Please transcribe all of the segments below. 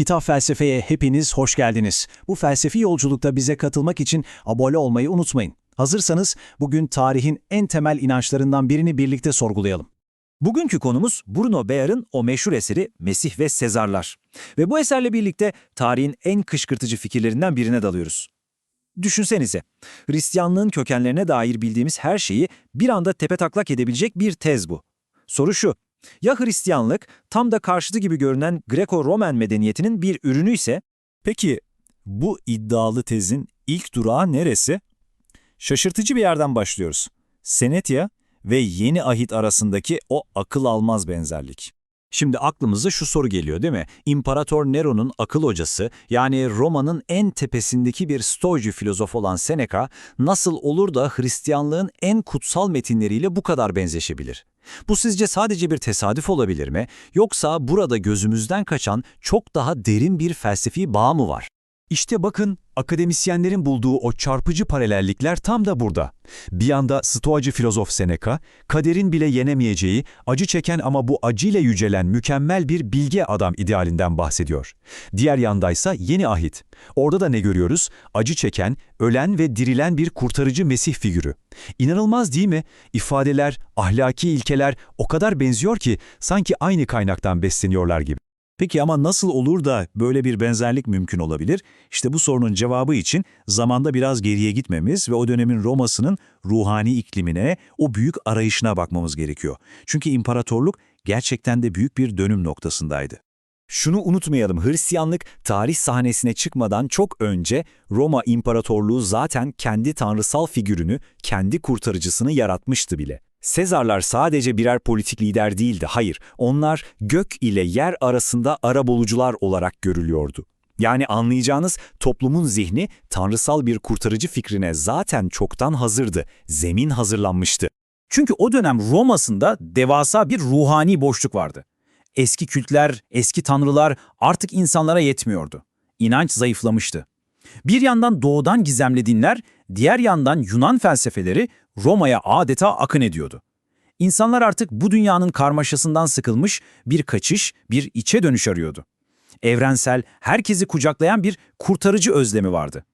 Kitap Felsefe'ye hepiniz hoş geldiniz. Bu felsefi yolculukta bize katılmak için abone olmayı unutmayın. Hazırsanız bugün tarihin en temel inançlarından birini birlikte sorgulayalım. Bugünkü konumuz Bruno Bayer'ın o meşhur eseri Mesih ve Sezarlar. Ve bu eserle birlikte tarihin en kışkırtıcı fikirlerinden birine dalıyoruz. Düşünsenize, Hristiyanlığın kökenlerine dair bildiğimiz her şeyi bir anda tepetaklak edebilecek bir tez bu. Soru şu, ya Hristiyanlık tam da karşıtı gibi görünen Greko-Romen medeniyetinin bir ürünü ise? Peki bu iddialı tezin ilk durağı neresi? Şaşırtıcı bir yerden başlıyoruz. Senetya ve Yeni Ahit arasındaki o akıl almaz benzerlik. Şimdi aklımıza şu soru geliyor değil mi? İmparator Nero'nun akıl hocası yani Roma'nın en tepesindeki bir stoacı filozof olan Seneca nasıl olur da Hristiyanlığın en kutsal metinleriyle bu kadar benzeşebilir? Bu sizce sadece bir tesadüf olabilir mi? Yoksa burada gözümüzden kaçan çok daha derin bir felsefi bağ mı var? İşte bakın akademisyenlerin bulduğu o çarpıcı paralellikler tam da burada. Bir yanda stoacı filozof Seneca, kaderin bile yenemeyeceği, acı çeken ama bu acıyla yücelen mükemmel bir bilge adam idealinden bahsediyor. Diğer yandaysa yeni ahit. Orada da ne görüyoruz? Acı çeken, ölen ve dirilen bir kurtarıcı Mesih figürü. İnanılmaz değil mi? İfadeler, ahlaki ilkeler o kadar benziyor ki sanki aynı kaynaktan besleniyorlar gibi. Peki ama nasıl olur da böyle bir benzerlik mümkün olabilir? İşte bu sorunun cevabı için zamanda biraz geriye gitmemiz ve o dönemin Roma'sının ruhani iklimine, o büyük arayışına bakmamız gerekiyor. Çünkü imparatorluk gerçekten de büyük bir dönüm noktasındaydı. Şunu unutmayalım, Hristiyanlık tarih sahnesine çıkmadan çok önce Roma İmparatorluğu zaten kendi tanrısal figürünü, kendi kurtarıcısını yaratmıştı bile. Sezarlar sadece birer politik lider değildi, hayır. Onlar gök ile yer arasında arabulucular olarak görülüyordu. Yani anlayacağınız toplumun zihni tanrısal bir kurtarıcı fikrine zaten çoktan hazırdı, zemin hazırlanmıştı. Çünkü o dönem Roma'sında devasa bir ruhani boşluk vardı. Eski kültler, eski tanrılar artık insanlara yetmiyordu. İnanç zayıflamıştı. Bir yandan doğudan gizemli dinler, diğer yandan Yunan felsefeleri Roma'ya adeta akın ediyordu. İnsanlar artık bu dünyanın karmaşasından sıkılmış bir kaçış, bir içe dönüş arıyordu. Evrensel, herkesi kucaklayan bir kurtarıcı özlemi vardı.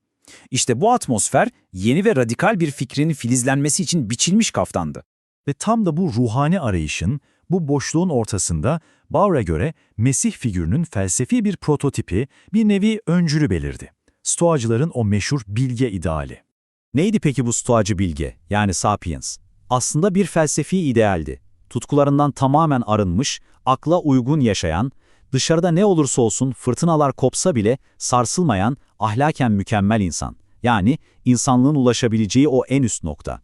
İşte bu atmosfer yeni ve radikal bir fikrin filizlenmesi için biçilmiş kaftandı. Ve tam da bu ruhani arayışın, bu boşluğun ortasında Bauer'a göre Mesih figürünün felsefi bir prototipi, bir nevi öncülü belirdi. Stoacıların o meşhur bilge ideali. Neydi peki bu stoacı bilge, yani sapiens? Aslında bir felsefi idealdi. Tutkularından tamamen arınmış, akla uygun yaşayan, dışarıda ne olursa olsun fırtınalar kopsa bile sarsılmayan, ahlaken mükemmel insan. Yani insanlığın ulaşabileceği o en üst nokta.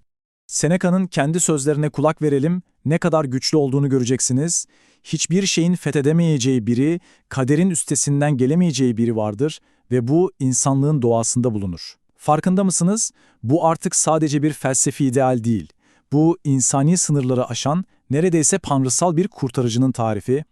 Seneca'nın kendi sözlerine kulak verelim, ne kadar güçlü olduğunu göreceksiniz. Hiçbir şeyin fethedemeyeceği biri, kaderin üstesinden gelemeyeceği biri vardır ve bu insanlığın doğasında bulunur. Farkında mısınız? Bu artık sadece bir felsefi ideal değil. Bu insani sınırları aşan, neredeyse tanrısal bir kurtarıcının tarifi.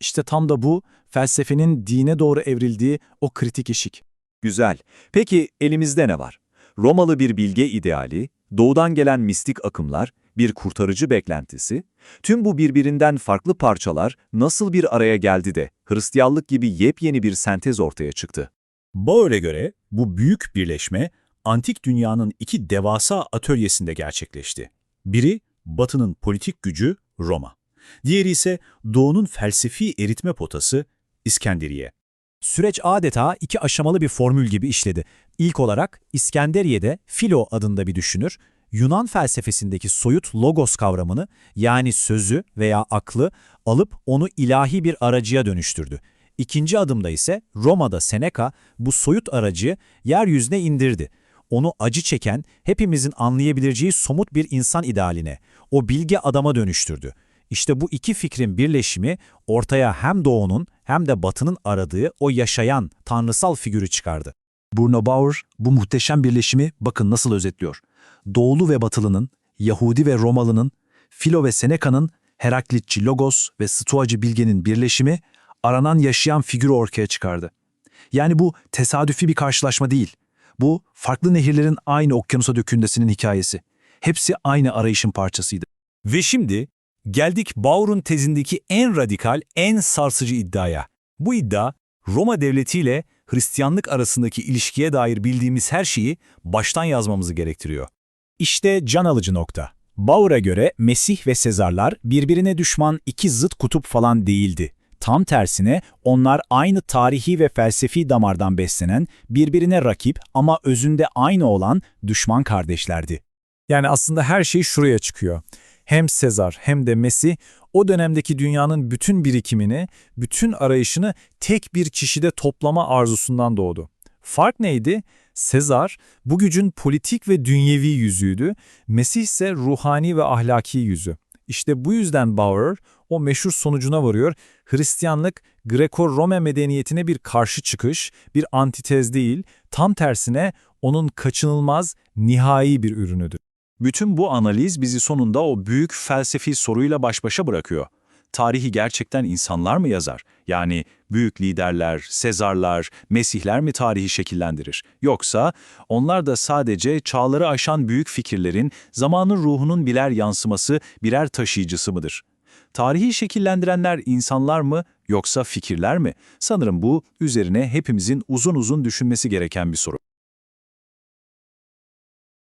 İşte tam da bu, felsefenin dine doğru evrildiği o kritik eşik. Güzel. Peki elimizde ne var? Romalı bir bilge ideali, doğudan gelen mistik akımlar, bir kurtarıcı beklentisi, tüm bu birbirinden farklı parçalar nasıl bir araya geldi de Hristiyanlık gibi yepyeni bir sentez ortaya çıktı? Bauer'e göre bu büyük birleşme antik dünyanın iki devasa atölyesinde gerçekleşti. Biri Batı'nın politik gücü Roma. Diğeri ise Doğu'nun felsefi eritme potası İskenderiye. Süreç adeta iki aşamalı bir formül gibi işledi. İlk olarak İskenderiye'de Philo adında bir düşünür, Yunan felsefesindeki soyut logos kavramını yani sözü veya aklı alıp onu ilahi bir aracıya dönüştürdü. İkinci adımda ise Roma'da Seneca bu soyut aracı yeryüzüne indirdi. Onu acı çeken, hepimizin anlayabileceği somut bir insan idealine, o bilge adama dönüştürdü. İşte bu iki fikrin birleşimi ortaya hem Doğu'nun hem de Batı'nın aradığı o yaşayan, tanrısal figürü çıkardı. Bruno Bauer bu muhteşem birleşimi bakın nasıl özetliyor. Doğulu ve Batılının, Yahudi ve Romalı'nın, Filo ve Seneca'nın, Heraklitçi Logos ve Stoacı Bilge'nin birleşimi aranan yaşayan figürü ortaya çıkardı. Yani bu tesadüfi bir karşılaşma değil. Bu farklı nehirlerin aynı okyanusa dökündesinin hikayesi. Hepsi aynı arayışın parçasıydı. Ve şimdi geldik Bauer'un tezindeki en radikal, en sarsıcı iddiaya. Bu iddia Roma devletiyle Hristiyanlık arasındaki ilişkiye dair bildiğimiz her şeyi baştan yazmamızı gerektiriyor. İşte can alıcı nokta. Bauer'a göre Mesih ve Sezarlar birbirine düşman iki zıt kutup falan değildi. Tam tersine onlar aynı tarihi ve felsefi damardan beslenen, birbirine rakip ama özünde aynı olan düşman kardeşlerdi. Yani aslında her şey şuraya çıkıyor. Hem Sezar hem de Mesih o dönemdeki dünyanın bütün birikimini, bütün arayışını tek bir kişide toplama arzusundan doğdu. Fark neydi? Sezar bu gücün politik ve dünyevi yüzüydü, Mesih ise ruhani ve ahlaki yüzü. İşte bu yüzden Bauer o meşhur sonucuna varıyor. Hristiyanlık Greko-Roma medeniyetine bir karşı çıkış, bir antitez değil, tam tersine onun kaçınılmaz, nihai bir ürünüdür. Bütün bu analiz bizi sonunda o büyük felsefi soruyla baş başa bırakıyor. Tarihi gerçekten insanlar mı yazar? Yani büyük liderler, Sezarlar, Mesihler mi tarihi şekillendirir? Yoksa onlar da sadece çağları aşan büyük fikirlerin, zamanın ruhunun birer yansıması, birer taşıyıcısı mıdır? Tarihi şekillendirenler insanlar mı yoksa fikirler mi? Sanırım bu üzerine hepimizin uzun uzun düşünmesi gereken bir soru.